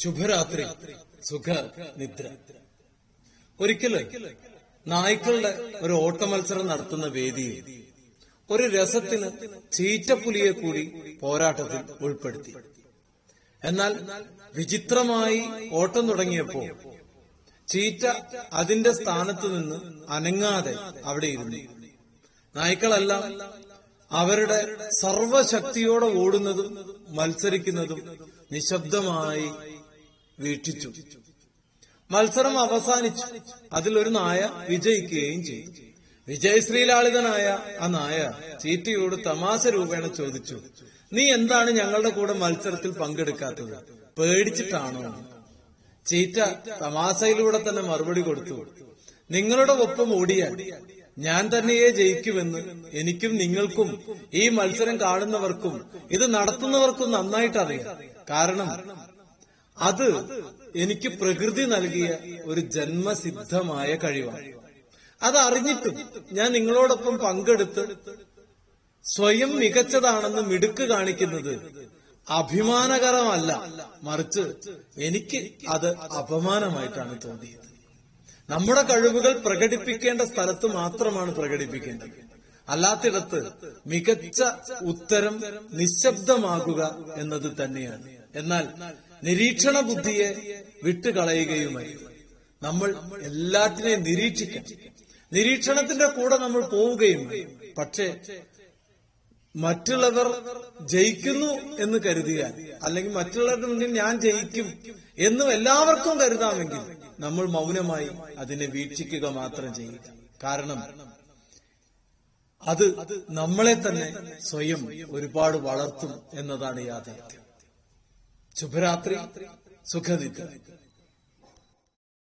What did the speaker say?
ശുഭരാത്രി സുഖ നിദ്ര ഒരിക്കൽ നായ്ക്കളുടെ ഒരു ഓട്ട മത്സരം നടത്തുന്ന വേദിയിൽ ഒരു രസത്തിന് ചീറ്റപ്പുലിയെ കൂടി പോരാട്ടത്തിൽ ഉൾപ്പെടുത്തി. എന്നാൽ വിചിത്രമായി ഓട്ടം തുടങ്ങിയപ്പോ ചീറ്റ അതിന്റെ സ്ഥാനത്ത് നിന്ന് അനങ്ങാതെ അവിടെ ഇരുന്നു. നായ്ക്കളെല്ലാം അവരുടെ സർവശക്തിയോടെ ഓടുന്നതും മത്സരിക്കുന്നതും നിശബ്ദമായി വീക്ഷിച്ചു. മത്സരം അവസാനിച്ചു. അതിലൊരു നായ വിജയിക്കുകയും ചെയ്തു. വിജയശ്രീലാളിതനായ ആ നായ ചീറ്റയോട് തമാശ രൂപേണ ചോദിച്ചു നീ എന്താണ് ഞങ്ങളുടെ കൂടെ മത്സരത്തിൽ പങ്കെടുക്കാത്തത്? പേടിച്ചിട്ടാണോ? ചീറ്റ തമാശയിലൂടെ തന്നെ മറുപടി കൊടുത്തു നിങ്ങളുടെ ഒപ്പം ഓടിയാൽ ഞാൻ തന്നെയേ ജയിക്കുമെന്ന് എനിക്കും നിങ്ങൾക്കും ഈ മത്സരം കാണുന്നവർക്കും ഇത് നടത്തുന്നവർക്കും നന്നായിട്ട് അറിയാം കാരണം അത് എനിക്ക് പ്രകൃതി നൽകിയ ഒരു ജന്മസിദ്ധമായ കഴിവാണ്. അത് അറിഞ്ഞിട്ടും ഞാൻ നിങ്ങളോടൊപ്പം പങ്കെടുത്ത് സ്വയം മികച്ചതാണെന്ന് മിടുക്ക് കാണിക്കുന്നത് അഭിമാനകരമല്ല. മറിച്ച് എനിക്ക് അത് അപമാനമായിട്ടാണ് തോന്നിയത്. നമ്മുടെ കഴിവുകൾ പ്രകടിപ്പിക്കേണ്ട സ്ഥലത്ത് മാത്രമാണ് പ്രകടിപ്പിക്കേണ്ടത്. അല്ലാത്തിടത്ത് മികച്ച ഉത്തരം നിശബ്ദമാകുക എന്നത് തന്നെയാണ്. എന്നാൽ നിരീക്ഷണ ബുദ്ധിയെ വിട്ടുകളയുകയുമായി. നമ്മൾ എല്ലാത്തിനെയും നിരീക്ഷിക്കണം നിരീക്ഷണത്തിന്റെ കൂടെ നമ്മൾ പോവുകയും പക്ഷേ മറ്റുള്ളവർ ജയിക്കുന്നു എന്ന് കരുതിയാൽ അല്ലെങ്കിൽ മറ്റുള്ളവരുടെ മുന്നിൽ ഞാൻ ജയിക്കും എന്നും എല്ലാവർക്കും കരുതാമെങ്കിൽ നമ്മൾ മൗനമായി അതിനെ വീക്ഷിക്കുക മാത്രം ചെയ്യുക. കാരണം അത് നമ്മളെ തന്നെ സ്വയം ഒരുപാട് വളർത്തും എന്നതാണ് യാഥാർത്ഥ്യം. ശുഭരാത്രി സുഖനിദ്ര.